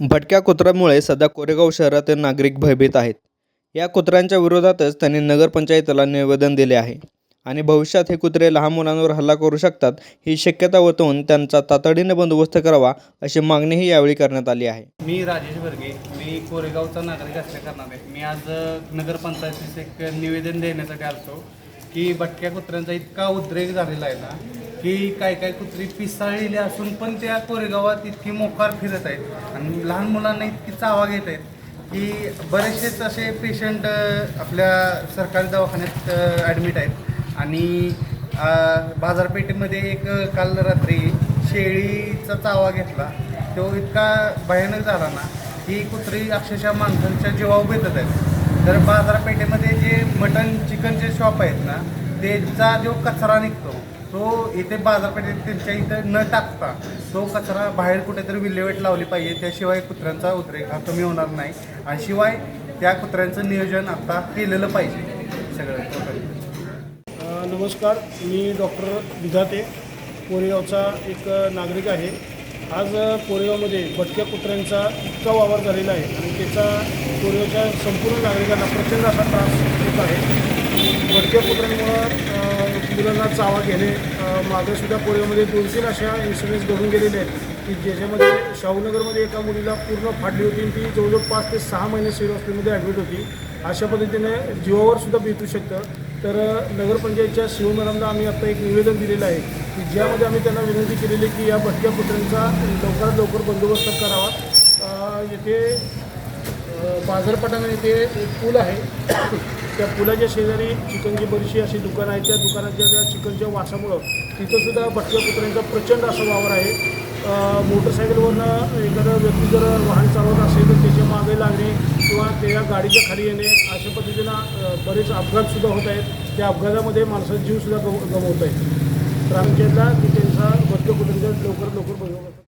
भटक्या कुत्र्यामुळे सध्या कोरेगाव शहरातील नागरिक भयभीत आहेत. या कुत्र्यांच्या विरोधातच त्यांनी नगरपंचायतीला निवेदन दिले आहे आणि भविष्यात हे कुत्रे लहान मुलांवर हल्ला करू शकतात ही शक्यता वतवून त्यांचा तातडीने बंदोबस्त करावा अशी मागणीही यावेळी करण्यात आली आहे. मी राजेश बर्गे मी कोरेगावचा नागरिक असल्याकारणाने मी आज नगरपंचायतीचे नगरपंचायतीस एक निवेदन देण्यासाठी आलो की भटक्या कुत्र्यांचा इतका उद्रेक झालेला आहे ना की काय काय कुत्री पिसाळलेली असून पण त्या कोरेगावात इतकी मोकार फिरत आहेत. आणि लहान मुलांना इतकी चावा घेत आहेत की बरेचसेच असे पेशंट आपल्या सरकारी दवाखान्यात ॲडमिट आहेत. आणि बाजारपेठेमध्ये एक काल रात्री शेळीचा चावा घेतला. तो इतका भयानक झाला ना ही कुत्री अक्षरशः माणसांच्या जीवावर बेतत आहेत. तर बाजारपेठेमध्ये जे मटन चिकनचे शॉप आहेत ना त्याचा जो कचरा निघतो तो इथे बाजारपेठेत त्यांच्या इथं न टाकता तो कचरा बाहेर कुठेतरी विल्हेवाट लावली पाहिजे. त्याशिवाय कुत्र्यांचा उद्रेक हा कमी होणार नाही. आणि शिवाय त्या कुत्र्यांचं नियोजन आता केलेलं पाहिजे. सगळं. नमस्कार. मी डॉक्टर विधाते. कोरेगावचा एक नागरिक आहे. आज कोरेगावमध्ये भटक्या कुत्र्यांचा इतका वावर झालेला आहे आणि त्याचा कोरेगावच्या संपूर्ण नागरिकांना प्रचंड असा त्रास होत आहे. भटक्या कुत्र्यांमुळं मुलांना चावा घेणे मागंसुद्धा मागेसुद्धा कोरेगावमध्ये दोन तीन अशा इन्सिडेंट्स घडून गेलेले आहेत की ज्याच्यामध्ये शाहूनगरमध्ये एका मुलीला पूर्ण फाटली होती ती जवळजवळ पाच ते सहा महिने सिव्हिल हॉस्पिटलमध्ये ॲडमिट होती. अशा पद्धतीने जीवावरसुद्धा भेटू शकतं. तर नगरपंचायतच्या शिव मॅडमला आम्ही आत्ता एक निवेदन दिलेलं आहे की ज्यामध्ये आम्ही त्यांना विनंती केलेली आहे की या भटक्या कुत्र्यांचा लवकरात लवकर बंदोबस्त करावा. येथे अ, येथे एक पूल आहे. त्या पुलाच्या शेजारी चिकनची बरीचशी अशी दुकानं आहेत. त्या दुकानाच्या त्या चिकनच्या वासामुळं तिथंसुद्धा भटक्या कुत्र्यांचा प्रचंड असा वावर आहे. मोटरसायकलवरनं एखादा व्यक्ती जर वाहन चालवत असेल तर त्याच्यामागे लागणे किंवा त्या गाडीच्या खाली येणे अशा पद्धतीनं बरेच अपघातसुद्धा होत आहेत. त्या अपघातामध्ये माणसाचा जीवसुद्धा गम गमवत आहेत. तर आम्ही की त्यांचा भटक्या कुत्र्यांचा लवकरात लवकर बंदोबस्त